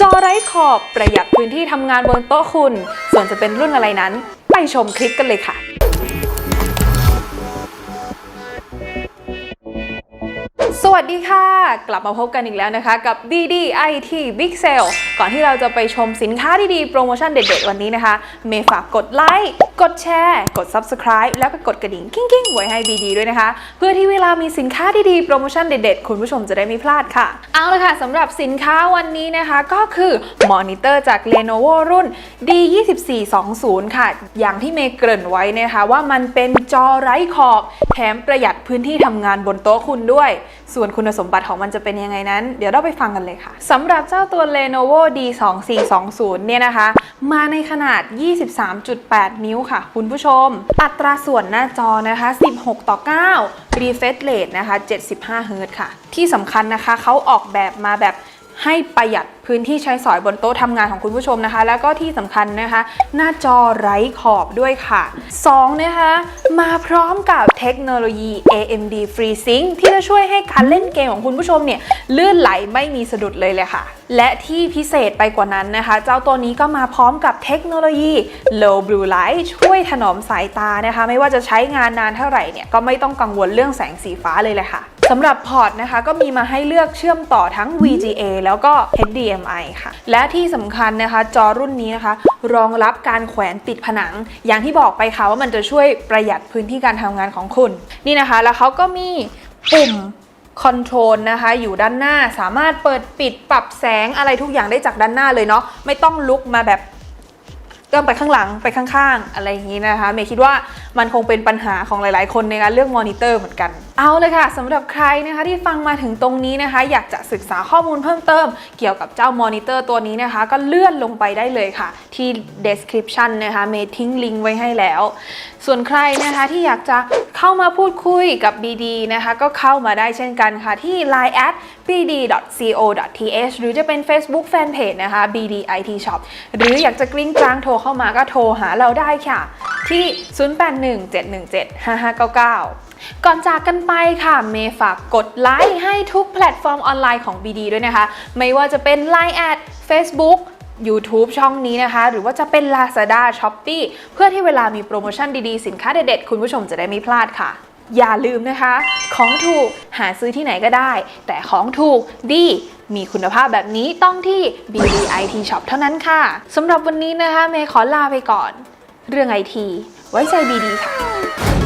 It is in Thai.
จอไร้ขอบประหยัดพื้นที่ทำงานบนโต๊ะคุณ ส่วนจะเป็นรุ่นอะไรนั้น ไปชมคลิปกันเลยค่ะ วัสดีค่ะ กลับมาพบกันอีกแล้วนะคะ กับ BD IT Big Sale ก่อนที่เราจะไปชมสินค้าดีๆ โปรโมชั่นเด็ดๆ วันนี้นะคะ เมย์ฝากกดไลค์ กดแชร์ กด Subscribe แล้วก็กดกระดิ่งกิ้งๆ ไว้ให้ BD ด้วยนะคะ เพื่อที่เวลามีสินค้าดีๆ โปรโมชั่นเด็ดๆ คุณผู้ชมจะได้ไม่พลาดค่ะ เอาละค่ะสำหรับสินค้าวันนี้นะคะก็คือมอนิเตอร์จาก Lenovo รุ่น D2420 ค่ะ อย่างที่เมย์เกริ่นไว้นะคะว่ามันเป็นจอไร้ขอบแถมประหยัดพื้นที่ทำงานบนโต๊ะคุณด้วยส่วนคุณสมบัติของมันจะเป็นยังไงนั้น เดี๋ยวเราไปฟังกันเลยค่ะสำหรับเจ้าตัว Lenovo D2420 เนี่ยนะคะ มาในขนาด 23.8 นิ้วค่ะ คุณผู้ชม อัตราส่วนหน้าจอนะคะ 16 ต่อ 9 refresh rate นะคะ 75 Hz ค่ะ ที่สำคัญนะคะเขาออกแบบมาแบบให้ประหยัด พื้นที่ใช้สอยบนโต๊ะทำงานของคุณผู้ชมนะคะ แล้วก็ที่สำคัญนะคะ หน้าจอไร้ขอบด้วยค่ะ 2 นะคะ มาพร้อมกับเทคโนโลยี AMD FreeSync ที่จะช่วยให้การเล่นเกมของคุณผู้ชมเนี่ยลื่นไหลไม่มีสะดุดเลยเลยค่ะ และที่พิเศษไปกว่านั้นนะคะ เจ้าตัวนี้ก็มาพร้อมกับเทคโนโลยี Low Blue Light ช่วยถนอมสายตานะคะ ไม่ว่าจะใช้งานนานเท่าไหร่เนี่ยก็ไม่ต้องกังวลเรื่องแสงสีฟ้าเลยเลยค่ะสำหรับพอร์ตนะคะก็มีมาให้เลือกเชื่อมต่อทั้ง VGA แล้วก็ HDMI ค่ะ และที่สำคัญนะคะ จอรุ่นนี้นะคะ รองรับการแขวนติดผนัง อย่างที่บอกไปค่ะว่ามันจะช่วยประหยัดพื้นที่การทำงานของคุณ นี่นะคะ แล้วเขาก็มีปุ่มคอนโทรลนะคะอยู่ด้านหน้าสามารถเปิดปิดปรับแสงอะไรทุกอย่างได้จากด้านหน้าเลยเนาะไม่ต้องลุกมาแบบ เริ่มไปข้างหลังไปข้างๆ อะไรอย่างนี้นะคะเมย์คิดว่ามันคงเป็นปัญหาของหลายๆ คนในการเลือกมอนิเตอร์เหมือนกัน เอาเลยค่ะสำหรับใครนะคะที่ฟังมาถึงตรงนี้นะคะ อยากจะศึกษาข้อมูลเพิ่มเติม เกี่ยวกับเจ้ามอนิเตอร์ตัวนี้นะคะ ก็เลื่อนลงไปได้เลยค่ะ ที่ description นะคะเมย์ทิ้งลิงก์ไว้ให้แล้ว ส่วนใครนะคะที่อยากจะ เข้ามาพูดคุยกับ BD นะคะก็เข้ามาได้เช่นกันค่ะที่ line at bd.co.th หรือจะเป็น Facebook Fanpage นะคะ BD IT Shop หรืออยากจะกริ้งกลางโทรเข้ามาก็โทรหาเราได้ค่ะ ที่ 0817175599ก่อนจากกันไปค่ะ เมย์ฝากกดไลค์ให้ทุกแพลตฟอร์มออนไลน์ของ BD ด้วยนะคะ ไม่ว่าจะเป็น Line แอด Facebook YouTube ช่องนี้นะคะ หรือว่าจะเป็น Lazada Shopee เพื่อที่เวลามีโปรโมชั่นดีๆ สินค้าเด็ดๆ คุณผู้ชมจะได้ไม่พลาดค่ะ อย่าลืมนะคะ ของถูกหาซื้อที่ไหนก็ได้ แต่ของถูกดีมีคุณภาพแบบนี้ต้องที่ BDIT Shop เท่านั้นค่ะสำหรับวันนี้นะคะเมย์ขอลาไปก่อน เรื่องไอทีไว้ใจ BD ค่ะ